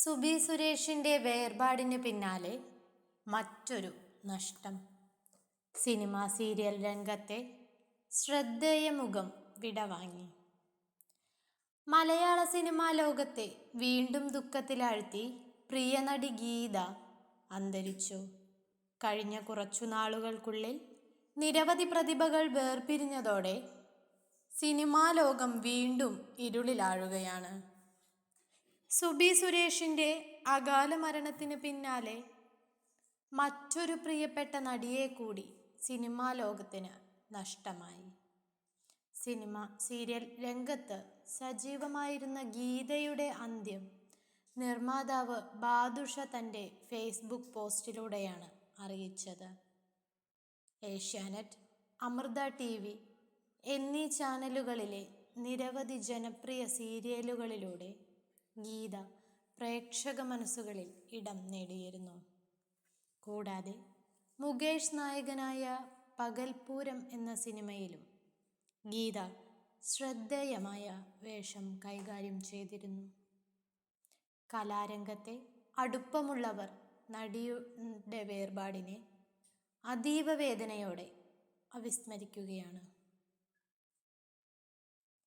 സുബി സുരേഷിന്റെ വേർപാടിന് പിന്നാലെ മറ്റൊരു നഷ്ടം. സിനിമാ സീരിയൽ രംഗത്തെ ശ്രദ്ധേയ മുഖം വിടവാങ്ങി. മലയാള സിനിമാ ലോകത്തെ വീണ്ടും ദുഃഖത്തിലാഴ്ത്തി പ്രിയ നടി ഗീത അന്തരിച്ചു. കഴിഞ്ഞ കുറച്ചു നാളുകൾക്കുള്ളിൽ നിരവധി പ്രതിഭകൾ വേർപിരിഞ്ഞതോടെ സിനിമാ ലോകം വീണ്ടും ഇരുളിലാഴുകയാണ്. സുബി സുരേഷിന്റെ അകാല മരണത്തിന് പിന്നാലെ മറ്റൊരു പ്രിയപ്പെട്ട നടിയെ കൂടി സിനിമാ ലോകത്തിന് നഷ്ടമായി. സിനിമ സീരിയൽ രംഗത്ത് സജീവമായിരുന്ന ഗീതയുടെ അന്ത്യം നിർമ്മാതാവ് ബാദുഷ തന്റെ ഫേസ്ബുക്ക് പോസ്റ്റിലൂടെയാണ് അറിയിച്ചത്. ഏഷ്യാനെറ്റ് അമൃത ടി വി എന്നീ ചാനലുകളിലെ നിരവധി ജനപ്രിയ സീരിയലുകളിലൂടെ ഗീത പ്രേക്ഷക മനസ്സുകളിൽ ഇടം നേടിയിരുന്നു. കൂടാതെ മുകേഷ് നായകനായ പകൽപൂരം എന്ന സിനിമയിലും ഗീത ശ്രദ്ധേയമായ വേഷം കൈകാര്യം ചെയ്തിരുന്നു. കലാരംഗത്തെ അടുപ്പമുള്ളവർ നടിയുടെ വേർപാടിനെ അതീവ വേദനയോടെ അവിസ്മരിക്കുകയാണ്.